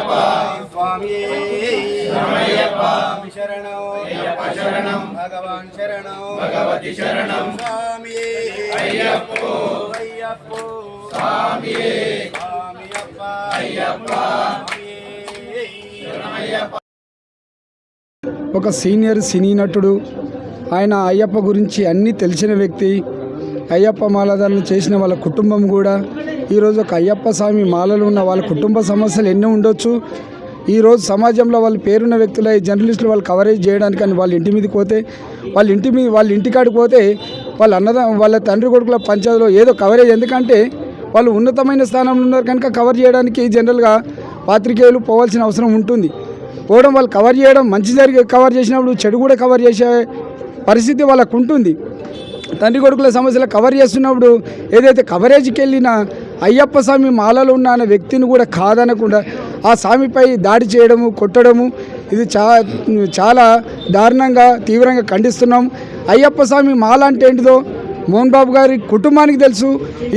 స్వామి. శరణం. శరణం. భగవాన్ శరణం. భగవతి శరణం. స్వామి. అయ్యప్పో. అయ్యప్పో. స్వామి. స్వామి అయ్యప్ప. అయ్యప్ప ఒక సీనియర్ సినీ నటుడు ఆయన అయ్యప్ప గురించి అన్నీ తెలిసిన వ్యక్తి అయ్యప్ప మాలధారణ చేసిన వాళ్ళ కుటుంబం కూడా ఈరోజు ఒక అయ్యప్ప స్వామి మాలలు ఉన్న వాళ్ళ కుటుంబ సమస్యలు ఎన్ని ఉండొచ్చు. ఈరోజు సమాజంలో వాళ్ళు పేరున్న వ్యక్తులు జర్నలిస్టులు వాళ్ళు కవరేజ్ చేయడానికి అని వాళ్ళ ఇంటి మీదకి పోతే వాళ్ళ ఇంటి మీద వాళ్ళ ఇంటికాడికి పోతే వాళ్ళ అన్నదా వాళ్ళ తండ్రి కొడుకుల పంచాయతీలో ఏదో కవరేజ్ ఎందుకంటే వాళ్ళు ఉన్నతమైన స్థానంలో ఉన్నారు కనుక కవర్ చేయడానికి జనరల్గా పాత్రికేయులు పోవాల్సిన అవసరం ఉంటుంది. పోవడం వాళ్ళు కవర్ చేయడం మంచి జరిగి కవర్ చేసినప్పుడు చెడు కూడా కవర్ చేసే పరిస్థితి వాళ్ళకు ఉంటుంది తండ్రి కొడుకుల సమస్యలు కవర్ చేస్తున్నప్పుడు ఏదైతే కవరేజ్కి వెళ్ళినా అయ్యప్ప స్వామి మాలలో ఉన్న అనే వ్యక్తిని కూడా కాదనకుండా ఆ స్వామిపై దాడి చేయడము కొట్టడము ఇది చా చాలా దారుణంగా తీవ్రంగా ఖండిస్తున్నాం. అయ్యప్ప స్వామి మాల అంటే ఏంటిదో మోహన్ బాబు గారి కుటుంబానికి తెలుసు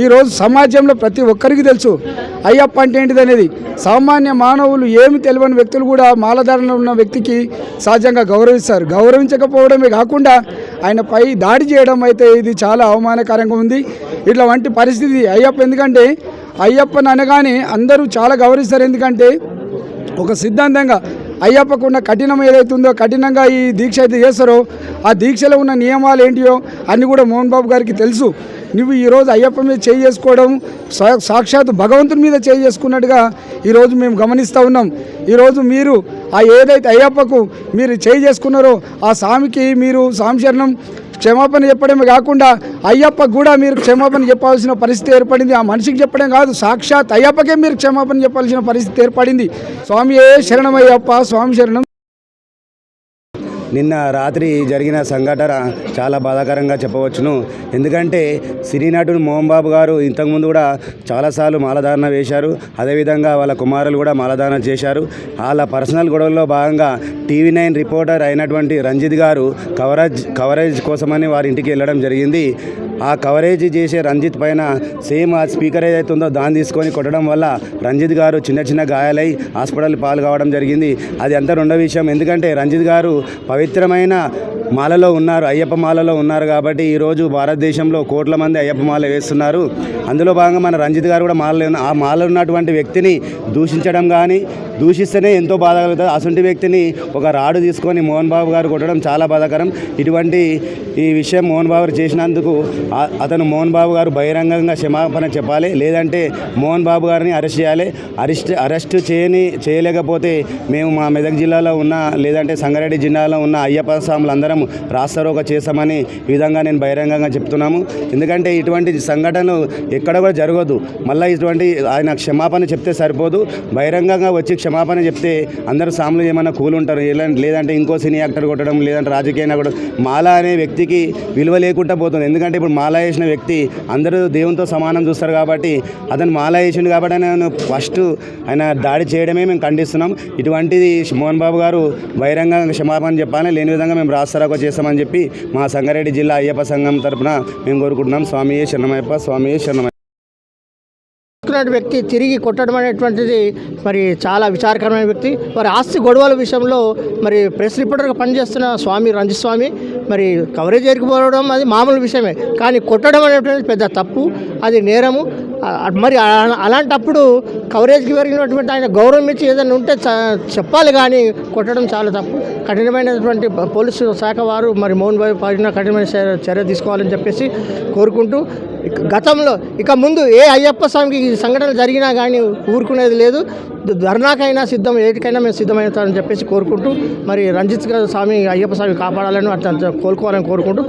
ఈరోజు సమాజంలో ప్రతి ఒక్కరికి తెలుసు. అయ్యప్ప అంటే ఏంటిది అనేది సామాన్య మానవులు ఏమి తెలియని వ్యక్తులు కూడా మాలధారణలో ఉన్న వ్యక్తికి సహజంగా గౌరవిస్తారు. గౌరవించకపోవడమే కాకుండా ఆయనపై దాడి చేయడం అయితే ఇది చాలా అవమానకరంగా ఉంది. ఇట్లా వంటి పరిస్థితి అయ్యప్ప ఎందుకంటే అయ్యప్పని అనగానే అందరూ చాలా గౌరవిస్తారు. ఎందుకంటే ఒక సిద్ధాంతంగా అయ్యప్పకు ఉన్న కఠినం ఏదైతుందో కఠినంగా ఈ దీక్ష అయితే చేస్తారో ఆ దీక్షలో ఉన్న నియమాలు ఏంటియో అన్నీ కూడా మోహన్ బాబు గారికి తెలుసు. నువ్వు ఈరోజు అయ్యప్ప మీద చేయి చేసుకోవడం సా- సాక్షాత్ భగవంతుని మీద చేయి చేసుకున్నట్టుగా ఈరోజు మేము గమనిస్తూ ఉన్నాం. ఈరోజు మీరు ఆ ఏదైతే అయ్యప్పకు మీరు చేయి చేసుకున్నారో ఆ స్వామికి మీరు సాంశరణం క్షమాపణ చెప్పడమే కాకుండా అయ్యప్ప కూడా మీరు క్షమాపణ చెప్పాల్సిన పరిస్థితి ఏర్పడింది. ఆ మనిషికి చెప్పడం కాదు సాక్షాత్ అయ్యప్పకే మీరు క్షమాపణ చెప్పాల్సిన పరిస్థితి ఏర్పడింది. స్వామి ఏ శరణం అయ్యప్ప స్వామి శరణం. నిన్న రాత్రి జరిగిన సంఘటన చాలా బాధాకరంగా చెప్పవచ్చును. ఎందుకంటే సినీనటుడు మోహన్ బాబు గారు ఇంతకుముందు కూడా చాలాసార్లు మాలధారణ వేశారు. అదేవిధంగా వాళ్ళ కుమారులు కూడా మాలధారణ చేశారు. వాళ్ళ పర్సనల్ గొడవల్లో భాగంగా టీవీ నైన్ రిపోర్టర్ అయినటువంటి రంజిత్ గారు కవరేజ్ కవరేజ్ కోసమని వారి ఇంటికి వెళ్ళడం జరిగింది. ఆ కవరేజ్ చేసే రంజిత్ పైన సేమ్ ఆ స్పీకర్ ఏదైతే ఉందో దాన్ని తీసుకొని కొట్టడం వల్ల రంజిత్ గారు చిన్న చిన్న గాయాలై హాస్పిటల్ పాలు కావడం జరిగింది. అది అంతా రెండో విషయం. ఎందుకంటే రంజిత్ గారు పవిత్రమైన మాలలో ఉన్నారు అయ్యప్ప మాలలో ఉన్నారు కాబట్టి ఈరోజు భారతదేశంలో కోట్ల మంది అయ్యప్ప మాల వేస్తున్నారు. అందులో భాగంగా మన రంజిత్ గారు కూడా మాలలో ఆ మాలలో ఉన్నటువంటి వ్యక్తిని దూషించడం కానీ దూషిస్తేనే ఎంతో బాధ కలుగుతుంది. అసంటి వ్యక్తిని ఒక రాడు తీసుకొని మోహన్ బాబు గారు కొట్టడం చాలా బాధాకరం. ఇటువంటి ఈ విషయం మోహన్ బాబు చేసినందుకు అతను మోహన్ బాబు గారు బహిరంగంగా క్షమాపణ చెప్పాలి. లేదంటే మోహన్ బాబు గారిని అరెస్ట్ చేయాలి. అరెస్ట్ అరెస్ట్ చేయని చేయలేకపోతే మేము మా మెదక్ జిల్లాలో ఉన్న లేదంటే సంగారెడ్డి జిల్లాలో ఉన్న అయ్యప్ప స్వాములు అందరం ఒక చేస్తామని ఈ విధంగా నేను బహిరంగంగా చెప్తున్నాము. ఎందుకంటే ఇటువంటి సంఘటనలు ఎక్కడ కూడా జరగదు. మళ్ళీ ఇటువంటి ఆయన క్షమాపణ చెప్తే సరిపోదు. బహిరంగంగా వచ్చి క్షమాపణ చెప్తే అందరూ సాములు ఏమైనా కూల్ ఉంటారు. ఎలా- లేదంటే ఇంకో సినీ యాక్టర్ కొట్టడం లేదంటే రాజకీయ నాయకుడు మాల అనే వ్యక్తికి విలువ లేకుండా పోతుంది. ఎందుకంటే ఇప్పుడు మాల వేసిన వ్యక్తి అందరూ దేవునితో సమానం చూస్తారు కాబట్టి అతను మాల వేసిండు కాబట్టి ఆయన ఫస్ట్ ఆయన దాడి చేయడమే మేము ఖండిస్తున్నాం. ఇటువంటిది మోహన్ బాబు గారు బహిరంగంగా క్షమాపణ చెప్పాలని లేని విధంగా మేము రాస్తారాకో చేస్తామని చెప్పి మా సంగారెడ్డి జిల్లా అయ్యప్ప సంఘం తరపున మేము కోరుకుంటున్నాం. స్వామియే శరణమయ్యప్ప స్వామియే శరణమయ్య వ్యక్తి తిరిగి కొట్టడం అనేటువంటిది మరి చాలా విచారకరమైన వ్యక్తి. మరి ఆస్తి గొడవల విషయంలో మరి ప్రెస్ రిపోర్టర్గా పనిచేస్తున్న స్వామి రంజస్వామి మరి కవరేజ్ ఎరిగిపోవడం అది మామూలు విషయమే. కానీ కొట్టడం అనేటువంటిది పెద్ద తప్పు అది నేరము. మరి అలా- అలాంటప్పుడు కవరేజ్కి పెరిగినటువంటి ఆయన గౌరవం ఇచ్చి ఏదైనా ఉంటే చెప్పాలి కానీ కొట్టడం చాలా తప్పు. కఠినమైనటువంటి పోలీసు శాఖ వారు మరి మోహన్ బాబు పడిన కఠినమైన చర్య- తీసుకోవాలని చెప్పేసి కోరుకుంటూ గతంలో ఇక ముందు ఏ అయ్యప్ప స్వామికి ఈ సంఘటన జరిగినా కానీ ఊరుకునేది లేదు. ధర్నాకైనా సిద్ధం ఏటికైనా మేము సిద్ధమవుతామని చెప్పేసి కోరుకుంటూ మరి రంజిత్ గారు స్వామి అయ్యప్ప స్వామి కాపాడాలని అట్లా కోలుకోవాలని కోరుకుంటూ